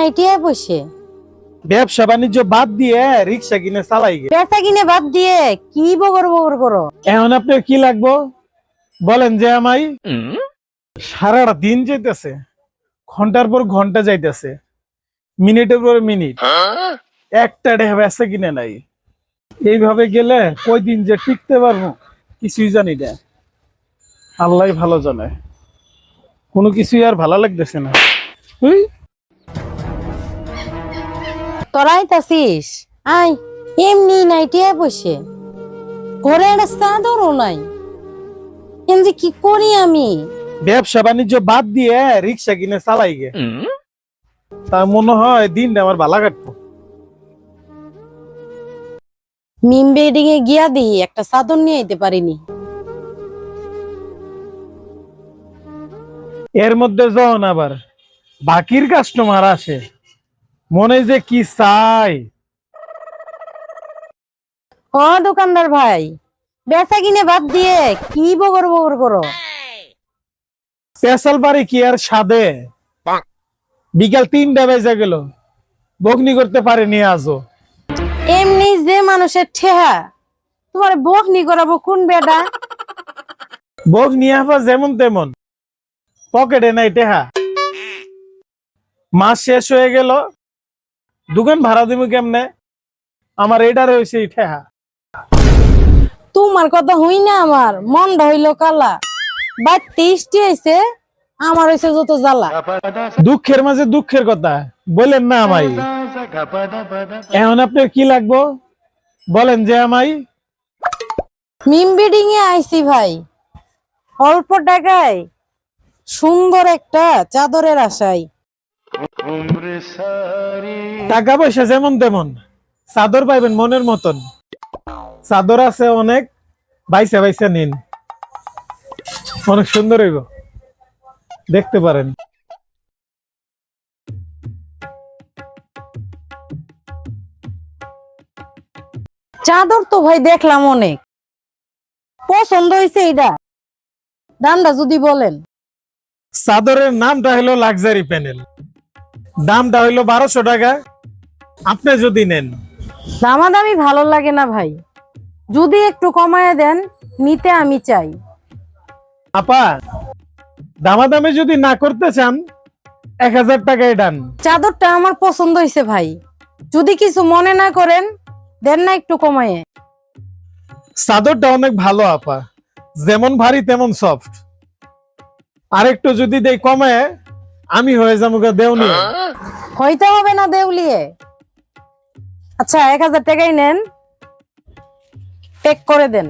নাইটিয়ে বসে। ব্যবসা বাণিজ্য বাদ দিয়ে রিক্সা কিনে চালাই গে। কিনে বাদ দিয়ে কি বগর বগর করো? এখন আপনার কি লাগবো? বলেন যে আমাই সারাটা দিন যাইতেছে ঘণ্টার পর ঘণ্টা যাইতেছে মিনিটের পর মিনিট। একটা ডেহে বেসা কিনে নাই। এইভাবে গেলে কই দিন যে টিকতে পারব কিছুই জানি না। আল্লাহ ভালো জানে। কোনো কিছুই আর ভালো লাগতেছে না। হুই তোরাই তাসিস আই এমনি নাইটিয়ে বসে। ঘরে একটা চাদরও নাই। কিন্তু কি করি আমি? ব্যবসা বাণিজ্য বাদ দিয়ে রিক্সা কিনে চালাই গে। তা মনে হয় দিনটা আমার ভালো কাটবো। মিম বেডিং এ গিয়া দি একটা চাদর নিয়ে আইতে পারিনি। এর মধ্যে যখন আবার বাকির কাস্টমার আসে মনে যে কি চাই? ও দোকানদার ভাই। বেচা কিনে বাদ দিয়ে কি বগর বগর করো? স্পেশাল বাড়ি কি আর সাদে বিকাল তিনটা বেজে গেল। বগনি করতে পারেনি আজও। এমনি যে মানুষের ঠেহা তোমার বকনি করাবো কোন বেটা? বগ নিয়ে আসবা যেমন তেমন। পকেটে নাই টেহা মাস শেষ হয়ে গেল। দোকান ভাড়া দিব কেমনে? আমার এটার হয়েছে এই ঠেহা। তোমার কথা হই না আমার মন হইল কালা। বাট টেস্টি হয়েছে আমার হইছে যত জ্বালা। দুঃখের মাঝে দুঃখের কথা বলেন না আমাই এখন আপনার কি লাগবো? বলেন যে আমাই মিম বিডিং এ আইছি ভাই। অল্প টাকায় সুন্দর একটা চাদরের আশায়। টাকা পয়সা যেমন তেমন। চাদর পাইবেন মনের মতন। চাদর আছে অনেক বাইসা বাইসা নিন। অনেক সুন্দর হইব। দেখতে পারেন। চাদর তো ভাই দেখলাম অনেক। পছন্দ হয়েছে এটা দামটা যদি বলেন। চাদরের নামটা হলো লাক্সারি প্যানেল। দামটা হইল বারোশো টাকা। আপনি যদি নেন। দামাদামি ভালো লাগে না ভাই। যদি একটু কমায় দেন নিতে আমি চাই। আপা দামাদামি যদি না করতে চান এক হাজার টাকায় ডান। চাদরটা আমার পছন্দ হয়েছে ভাই। যদি কিছু মনে না করেন দেন না একটু কমায়। চাদরটা অনেক ভালো আপা। যেমন ভারী তেমন সফট আর একটু যদি দেই কমে আমি হয়ে যাব গা দেওনি হইতে হবে না দেউলিয়ে। আচ্ছা এক হাজার টাকাই নেন। পেক করে দেন।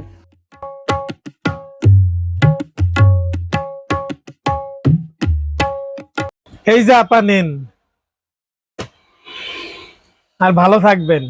এই যে আপা নিন। আর ভালো থাকবেন।